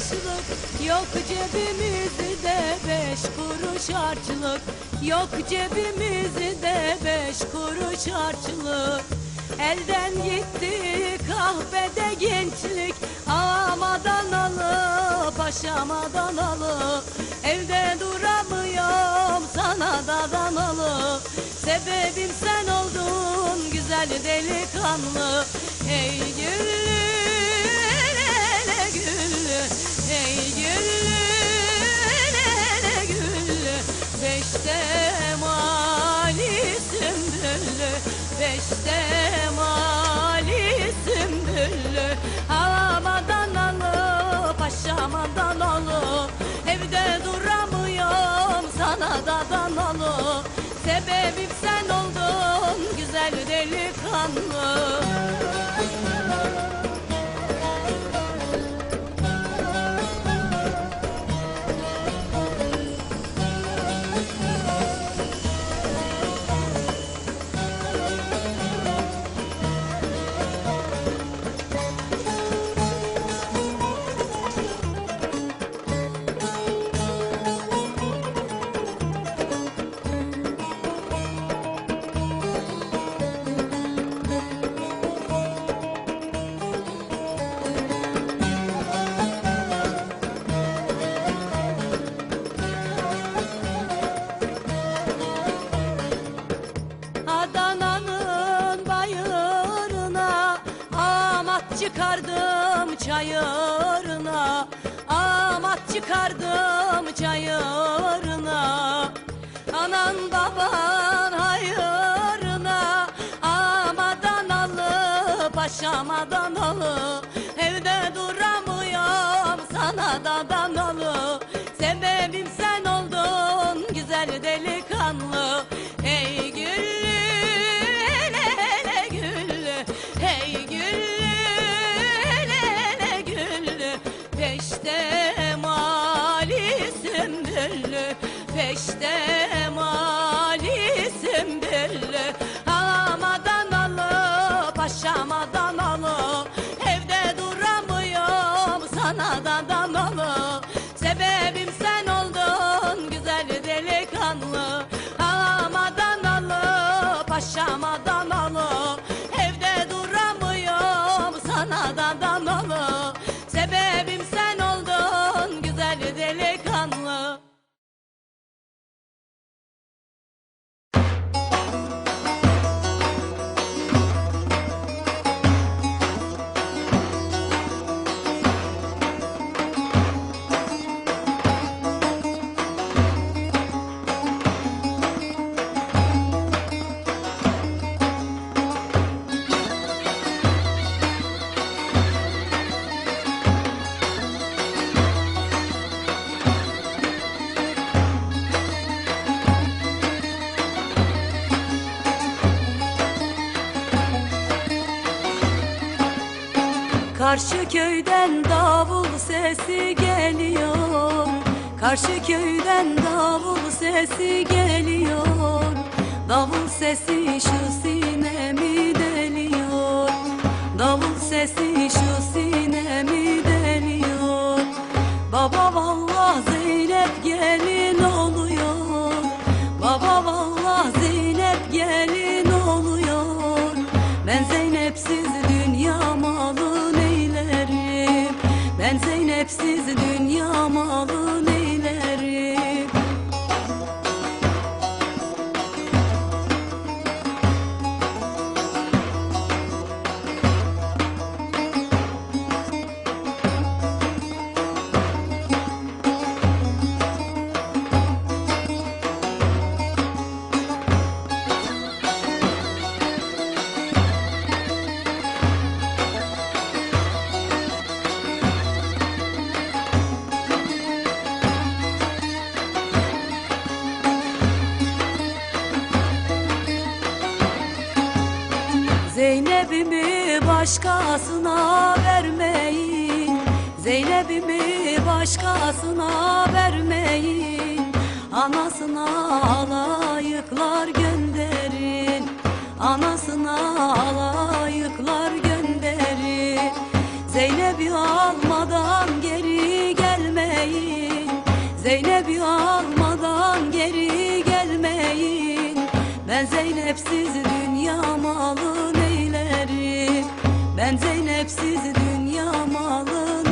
taşlık. Yok cebimizde beş kuruş harçlık. Yok cebimizde beş kuruş harçlık. Elden gitti kahvede gençlik. Ağamadan alı paşamadan alı Evde duramıyorum sana da danalı. Sebebim sen oldun güzel delikanlı. Ey güllü paşamadan alı Evde duramıyorum sana da danalı Sebebim çıkardım çayırına. Amat çıkardım çayırına. Anan baban hayırına. Amadan alı paşamadan alı Evde duramıyorum sana da danalı Peşte mali sümbüllü Peşte Karşı köyden davul sesi geliyor. Karşı köyden davul sesi geliyor Zeynep'imi başkasına vermeyin. Zeynep'imi başkasına vermeyin. Anasına alayıklar gönderin. Anasına alayıklar gönderin. Zeynep'i almadan geri gelmeyin. Zeynep'i almadan geri gelmeyin. Ben Zeynep'siz dünya malını ben Zeynepsiz dünya malını